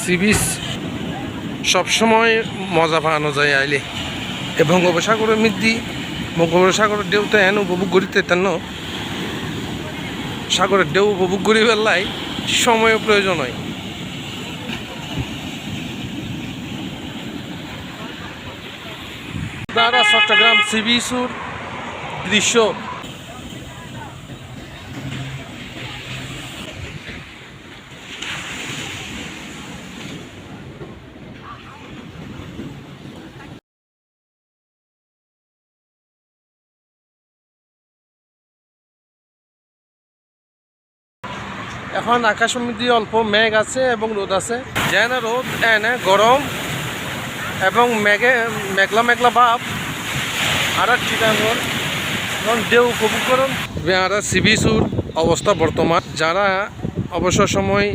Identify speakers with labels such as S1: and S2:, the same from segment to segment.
S1: Sea beach সবসময় মজা পাওয়ানো যায় আইলে। এবং বঙ্গোপসাগরের মধ্যে বঙ্গোপসাগরের ঢেউতে এন উপভোগ করিতে তেন। সাগরের ঢেউ উপভোগ করি পেলাই সময় প্রয়োজন হয়। চট্টগ্রাম সি বিচুর দৃশ্য। এখন আকাশের মধ্যে অল্প মেঘ আছে এবং রোদ আছে। যেন রোদ, এনে গরম এবং মেঘে, মেঘলা মেঘলা ভাব। আর এক চিটাঙ্গর এবং ঢেউ উপভোগ করুন। আর সিবিসুর অবস্থা বর্তমান। যারা অবসর সময়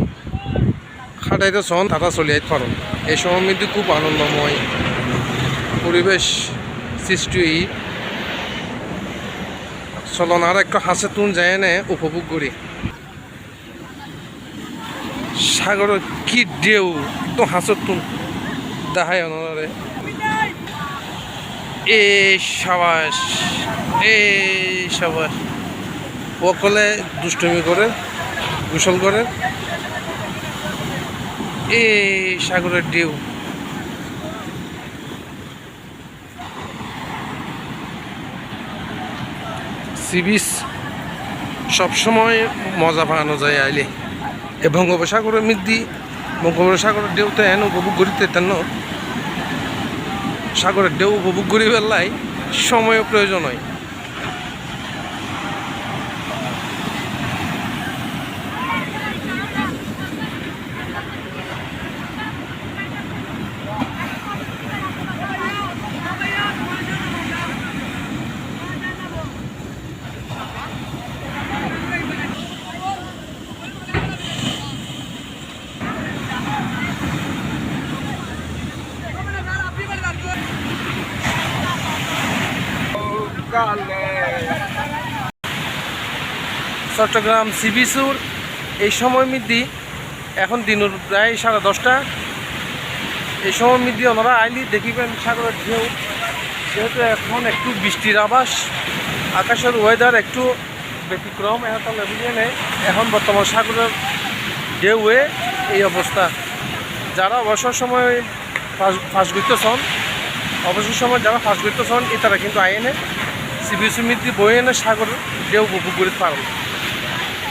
S1: খাটাইতে চন, তারা চলে আইতে পারেন। এই সময় মধ্যে খুব আনন্দময় পরিবেশ সৃষ্টি চলন আর একটু হাসে তুন যায় উপভোগ করি। সাগরের কি ঢেউ তো হাসর তুন দেখায় ওনারে এ সাবাস এ সাবাস। সকলে দুষ্টমি করে, গোসল করে। এ সাগরের ঢেউ। সি বিচ সবসময় মজা পাওয়ানো যায় আইলে। এবং বঙ্গোপসাগরের মধ্যে বঙ্গোপসাগরের ঢেউতে এন উপভোগ করিতে তেন সাগরের ঢেউ উপভোগ করি বেলায় সময় প্রয়োজন হয়। চট্টগ্রাম সিবিসুর এই সময় মধ্যে এখন দিনের প্রায় সাড়ে দশটা। এই সময় মধ্যে ওনারা আইলি, দেখিবেন সাগরের ঢেউ। যেহেতু এখন একটু বৃষ্টির আবাস আকাশের ওয়েদার একটু ব্যতিক্রম, এখন লেভেলিয়ে নেই। এখন বর্তমান সাগরের ঢেউয়ে এই অবস্থা। যারা অবসর সময় ফাঁস ফাঁস করতেছন অবসর সময় যারা ফাঁস করতেছন এ তারা কিন্তু আইনে সিবিসি মধ্যে বই এনে সাগর কেউ উপভোগ করতে পারবেন